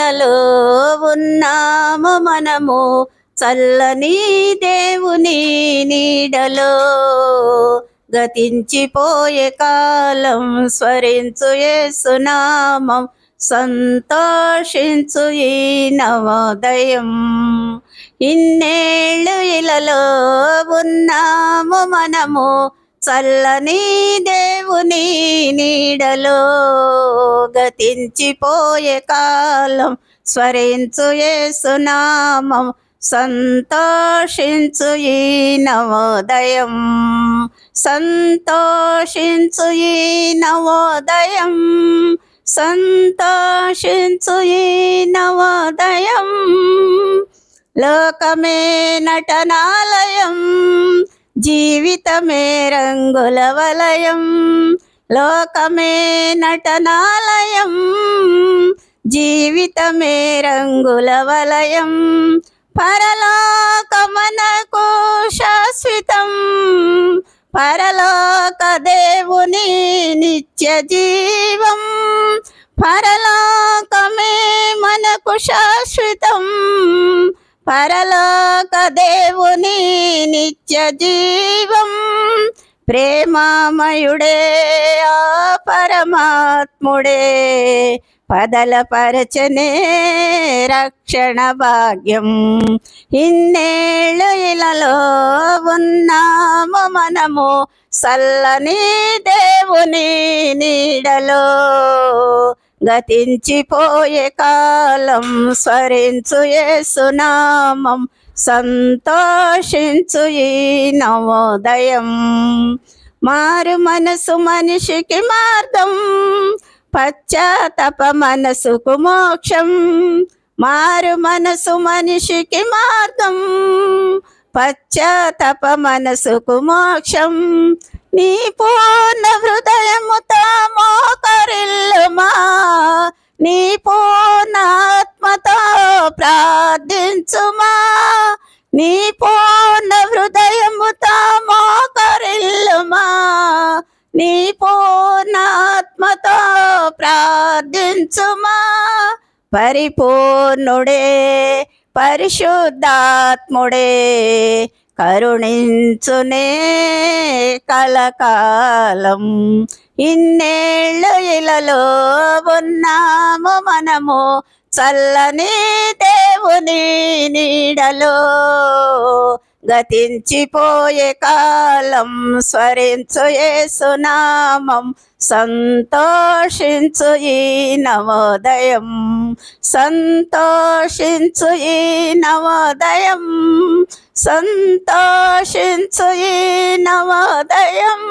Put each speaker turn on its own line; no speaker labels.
నీళ్ళలో ఉన్నాము మనము. చల్లని దేవుని నీడలో గతించిపోయే కాలం స్వరించు సునామం సంతోషించు ఈ నవోదయం. ఇన్నేళ్ళు ఇలలో ఉన్నాము మనము. చల్లని దేవుని నీడలో గతించిపోయే కాలం. స్వరించు యేసునామం సంతోషించు ఈ నవోదయం. సంతోషించు ఈ నవోదయం సంతోషించు ఈ నవోదయం. లోకమే నటనాలయం జీవితమే రంగుల వలయం లోకమే నటనాలయం. జీవితమే రంగుల వలయం పరలోకమనకు శాశ్వతం. పరలోక దేవుని నిత్య జీవం పరలోకమే మనకు శాశ్వతం. పరలోక దేవుని నిత్య జీవం ప్రేమామయుడే ఆ పరమాత్ముడే. పదల పరచనే రక్షణ భాగ్యం. ఇన్నేళ్ళు ఇలలో ఉన్నాము మనము సల్లని దేవుని నీడలో. గతించిపోయే కాలం స్వరించు సునామం సంతోషించు ఈ నవోదయం. మారు మనసు మనిషికి మార్గం పశ్చాత్తప మనసుకు మోక్షం. మారు మనసు మనిషికి మార్గం పశ్చాత్తప మనసుకు మోక్షం. నీ పూర్ణ హృదయముతో ప్రార్థించుమా? నీ పూర్ణ హృదయముతో మోకరిల్లుమా? నీ పూర్ణాత్మతో ప్రార్థించుమా? పరిపూర్ణుడే పరిశుద్ధాత్ముడే కరుణించునే కలకాలం. ఇన్నేళ్ళు ఇలలో ఉన్నాము మనము చల్లని నీ నీడలో గతించిపోయే కాలం స్వరించు ఏసునామం సంతోషించు ఈ నవోదయం సంతోషించు ఈ నవోదయం సంతోషించు ఈ నవోదయం.